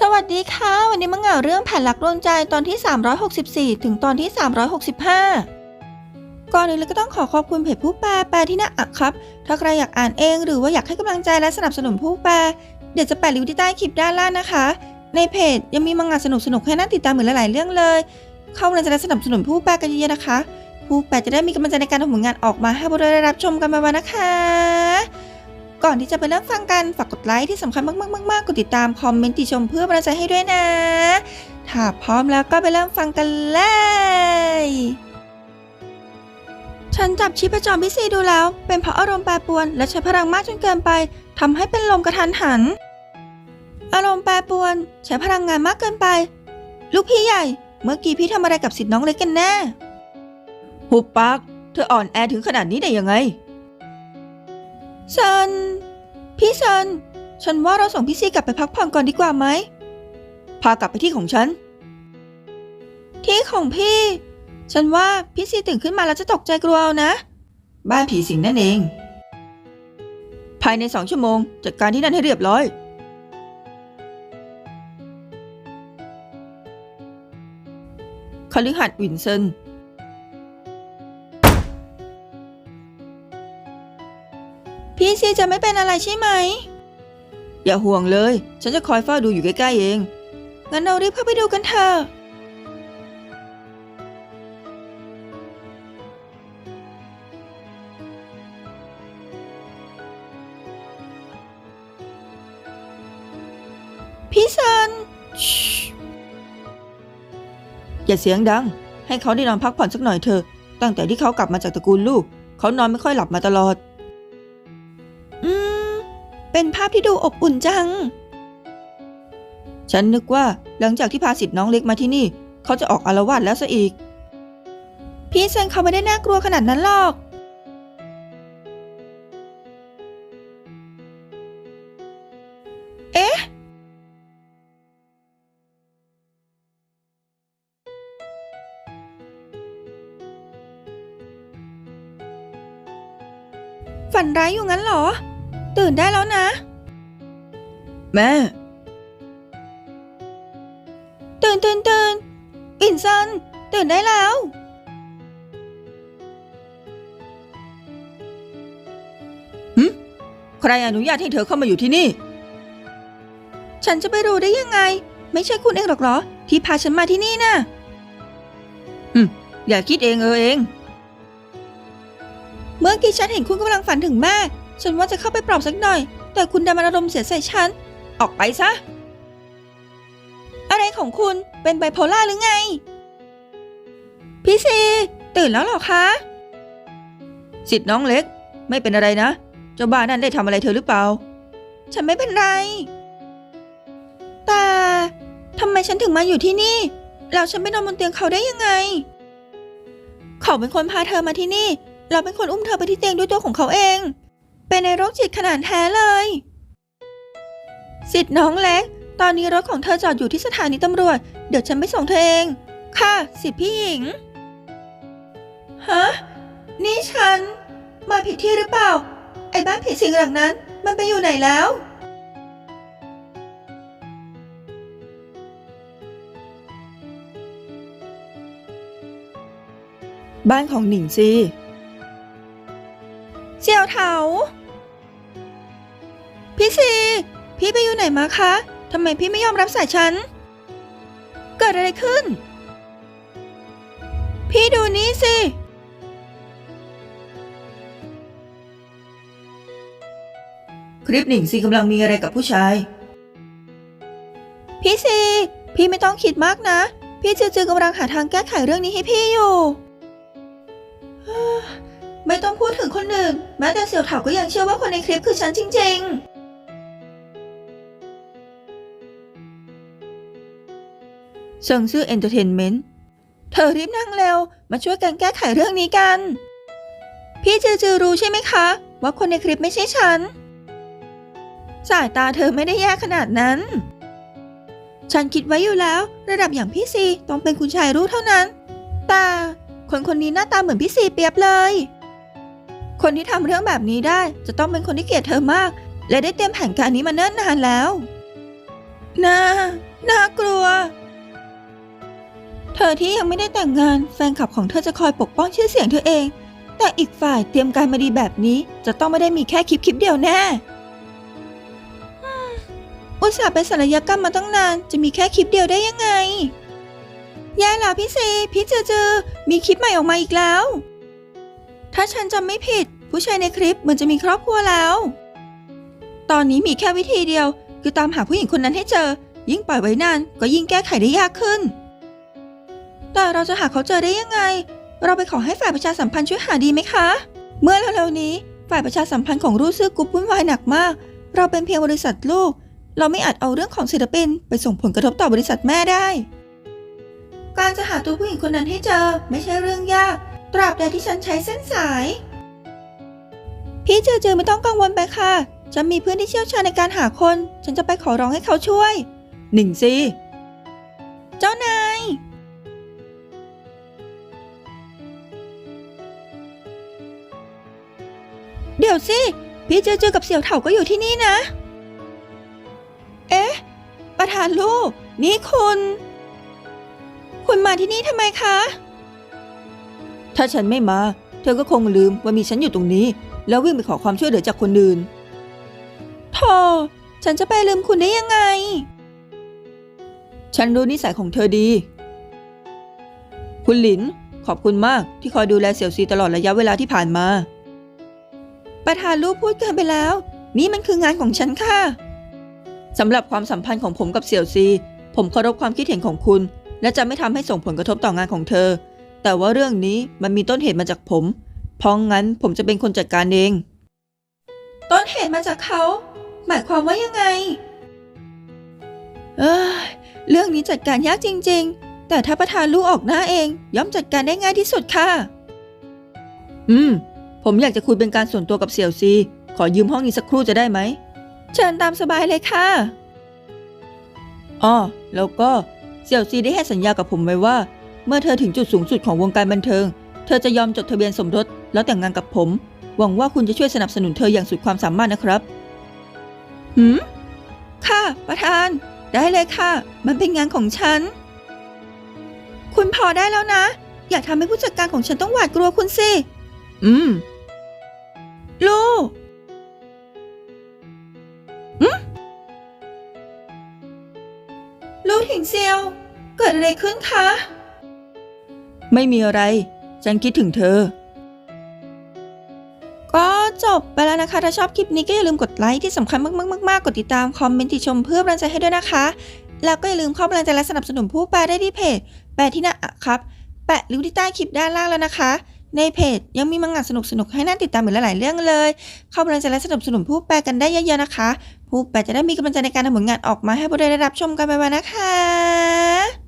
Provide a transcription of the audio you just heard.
สวัสดีค่ะ วันนี้มาเหงาเรื่องแผ่นหลักดวงใจตอนที่ 364 ถึงตอนที่ 365 ก่อนอื่นเลยก็ต้องขอขอบคุณเพจผู้แปลแปลที่น่าอักครับ ถ้าใครอยากอ่านเองหรือว่าอยากให้กำลังใจและสนับสนุนผู้แปล เดี๋ยวจะแปะลิงก์ที่ใต้คลิปด้านล่างนะคะ ในเพจยังมีมังงะสนุกๆให้น่าติดตามเหมือนหลายๆเรื่องเลย เข้ามาจะได้สนับสนุนผู้แปลกันเยอะๆนะคะ ผู้แปลจะได้มีกำลังใจในการทำผลงานออกมาให้พวกเราได้รับชมกันมาๆนะคะ ก่อนที่จะไปเริ่มฟังกัน ฝากกดไลค์ที่สำคัญมากๆๆๆกดติดตามคอมเมนต์ติชมเพื่อเป็นกำลังใจให้ด้วยนะ ถ้าพร้อมแล้วก็ไปเริ่มฟังกันเลย ฉันจับชีพจรพี่ซีดูแล้ว เป็นเพราะอารมณ์แปรปรวน และใช้พลังมากจนเกินไปทำให้เป็นลมกระทันหัน อารมณ์แปรปรวน ใช้พลังงานมากเกินไป ลูกพี่ใหญ่ เมื่อกี้พี่ทำอะไรกับสิทธิ์น้องเล็กกันแน่หุบปากเธออ่อนแอถึงขนาดนี้ได้ยังไง เซนพี่เซนฉันว่าเราส่งพี่ซีกลับไปพักผ่อนก่อนดีกว่าไหม พากลับไปที่ของฉัน ที่ของพี่ ฉันว่าพี่ซีตื่นขึ้นมาแล้วจะตกใจกลัวเอานะ บ้านผีสิงนั่นเอง ภายในสองชั่วโมง จัดการที่นั่นให้เรียบร้อย คฤหัสถ์วินเซน พี่ซีจะไม่เป็นอะไรใช่ไหม อย่าห่วงเลย ฉันจะคอยเฝ้าดูอยู่ใกล้ๆเอง งั้นเรารีบเข้าไปดูกันเถอะ พี่ซินอย่าเสียงดัง ให้เขาได้นอนพักผ่อนสักหน่อยเถอะ ตั้งแต่ที่เขากลับมาจากตระกูลลูก เขานอนไม่ค่อยหลับมาตลอด เป็นภาพที่ดูอบอุ่นจัง ฉันนึกว่าหลังจากที่พาสิทธิ์น้องเล็กมาที่นี่ เขาจะออกอารวาสแล้วซะอีก พี่เซนเขาไม่ได้น่ากลัวขนาดนั้นหรอกเอ๊ะฝันร้ายอยู่งั้นเหรอ ตื่นได้แล้วนะ แม่ ตื่นตื่นตื่นอินซัน ตื่นได้แล้วใครอนุญาตให้เธอเข้ามาอยู่ที่นี่ ฉันจะไปรู้ได้ยังไง ไม่ใช่คุณเองหรอกเหรอ ที่พาฉันมาที่นี่น่ะอย่าคิดเองเออเอง เมื่อกี้ฉันเห็นคุณกำลังฝันถึงแม่ ฉันว่าจะเข้าไปปลอบสักหน่อย แต่คุณดันมาอารมณ์เสียใส่ฉัน ออกไปซะ อะไรของคุณเป็นไบโพล่าหรือไง พี่ซีตื่นแล้วเหรอคะ สิทธิ์น้องเล็ก ไม่เป็นอะไรนะ เจ้าบ้านั่นได้ทำอะไรเธอหรือเปล่า ฉันไม่เป็นไร แต่ทำไมฉันถึงมาอยู่ที่นี่ แล้วฉันไปนอนบนเตียงเขาได้ยังไง เขาเป็นคนพาเธอมาที่นี่ เราเป็นคนอุ้มเธอไปที่เตียงด้วยตัวของเขาเอง เป็นในโรคจิตขนาดแท้เลย สิทธิ์น้องเล็ก ตอนนี้รถของเธอจอดอยู่ที่สถานีตำรวจ เดี๋ยวฉันไปส่งเธอเอง ค่ะ สิทธิ์พี่หญิง ฮะ นี่ฉัน มาผิดที่หรือเปล่า ไอ้บ้านผีสิงหลังนั้น มันไปอยู่ไหนแล้ว บ้านของหนิงซี เสี่ยวเถา พี่ซี พี่ไปอยู่ไหนมาคะ ทำไมพี่ไม่ยอมรับสายฉัน เกิดอะไรขึ้น พี่ดูนี่สิ คลิปหนิงซีกำลังมีอะไรกับผู้ชาย พี่ซี พี่ไม่ต้องคิดมากนะ พี่จือจือกำลังหาทางแก้ไขเรื่องนี้ให้พี่อยู่ คนอื่นแม้แต่เสี่ยวเถาก็ยังเชื่อว่าคนในคลิปคือฉันจริง ๆ เซิงซื่อเอนเตอร์เทนเมนต์ เธอรีบนั่งเร็ว มาช่วยกันแก้ไขเรื่องนี้กัน พี่จือจือรู้ใช่ไหมคะ ว่าคนในคลิปไม่ใช่ฉัน สายตาเธอไม่ได้แย่ขนาดนั้น ฉันคิดไว้อยู่แล้ว ระดับอย่างพี่ซีต้องเป็นคุณชายรู้เท่านั้น แต่คนคนนี้หน้าตาเหมือนพี่ซีเปียบเลย คนที่ทำเรื่องแบบนี้ได้ จะต้องเป็นคนที่เกลียดเธอมาก และได้เตรียมแผนการนี้มาเนิ่นนานแล้วนะน่ากลัว เธอที่ยังไม่ได้แต่งงานแฟนคลับของเธอจะคอยปกป้องชื่อเสียงเธอเอง แต่อีกฝ่ายเตรียมการมาดีแบบนี้ จะต้องไม่ได้มีแค่คลิปคลิปเดียวแน่อุตส่าห์ไปศัลยกรรมมาตั้งนาน จะมีแค่คลิปเดียวได้ยังไงแย่แล้วพี่ซีพี่เจอเจอมีคลิปใหม่ออกมาอีกแล้ว ถ้าฉันจำไม่ผิด ผู้ชายในคลิปเหมือนจะมีครอบครัวแล้ว ตอนนี้มีแค่วิธีเดียว คือตามหาผู้หญิงคนนั้นให้เจอ ยิ่งปล่อยไว้นานก็ยิ่งแก้ไขได้ยากขึ้น แต่เราจะหาเขาเจอได้ยังไง เราไปขอให้ฝ่ายประชาสัมพันธ์ช่วยหาดีไหมคะ เมื่อเร็วๆนี้ ฝ่ายประชาสัมพันธ์ของรูซื้อกรุ๊ปวุ่นวายหนักมาก เราเป็นเพียงบริษัทลูก เราไม่อาจเอาเรื่องของศิลปิน ไปส่งผลกระทบต่อบริษัทแม่ได้ การจะหาตัวผู้หญิงคนนั้นให้เจอ ไม่ใช่เรื่องยาก ตราบใดที่ฉันใช้เส้นสาย พี่เจอเจอไม่ต้องกังวลไปค่ะ ฉันมีเพื่อนที่เชี่ยวชาญในการหาคน ฉันจะไปขอร้องให้เขาช่วย หนิงซีเจ้านาย เดี๋ยวสิ พี่เจอเจอกับเสี่ยวเถาก็อยู่ที่นี่นะ เอ๊ะ ประธานลูก นี่คุณ คุณมาที่นี่ทำไมคะ ถ้าฉันไม่มา เธอก็คงลืมว่ามีฉันอยู่ตรงนี้ แล้ววิ่งไปขอความช่วยเหลือจากคนอื่นโธ่ฉันจะไปลืมคุณได้ยังไง ฉันรู้นิสัยของเธอดี คุณหลิน ขอบคุณมากที่คอยดูแลเสี่ยวซีตลอดระยะเวลาที่ผ่านมา ประธานลูกพูดเกินไปแล้ว นี่มันคืองานของฉันค่ะสำหรับความสัมพันธ์ของผมกับเสี่ยวซี ผมเคารพความคิดเห็นของคุณ และจะไม่ทำให้ส่งผลกระทบต่องานของเธอ แต่ว่าเรื่องนี้มันมีต้นเหตุมาจากผม เพราะงั้นผมจะเป็นคนจัดการเอง ต้นเหตุมาจากเขา หมายความว่ายังไง เอ้ยเรื่องนี้จัดการยากจริง ๆ แต่ถ้าประธานลูกออกหน้าเอง ย่อมจัดการได้ง่ายที่สุดค่ะ อืม ผมอยากจะคุยเป็นการส่วนตัวกับเสี่ยวซี ขอยืมห้องนี้สักครู่จะได้ไหม เชิญตามสบายเลยค่ะอ้อแล้วก็เสี่ยวซีได้ให้สัญญากับผมไว้ว่า เมื่อเธอถึงจุดสูงสุดของวงการบันเทิง เธอจะยอมจดทะเบียนสมรสแล้วแต่งงานกับผม หวังว่าคุณจะช่วยสนับสนุนเธออย่างสุดความสามารถนะครับ หืม ค่ะ ประธาน ได้เลยค่ะ มันเป็นงานของฉัน คุณพอได้แล้วนะ อย่าทำให้ผู้จัดการของฉันต้องหวาดกลัวคุณสิ อืมลูอืมลูกถิงเซียว เกิดอะไรขึ้นคะ ไม่มีอะไร ฉันคิดถึงเธอ ก็จบไปแล้วนะคะ ถ้าชอบคลิปนี้ก็อย่าลืมกดไลค์ที่สำคัญมากๆๆกดติดตามคอมเมนต์ติชมเพื่อเป็นกำลังใจให้ด้วยนะคะ แล้วก็อย่าลืมเข้ากำลังใจและสนับสนุนผู้แปลได้ที่เพจ แปลที่หน้าอะครับ แปะลิงก์ที่ใต้คลิปด้านล่างแล้วนะคะ ในเพจยังมีมังงะสนุกๆให้น่าติดตามอีกหลายๆเรื่องเลย เข้ากำลังใจและสนับสนุนผู้แปลกันได้เยอะๆนะคะ ผู้แปลจะได้มีกำลังใจในการทำผลงานออกมาให้ผู้ใดได้รับชมกันไปๆนะคะ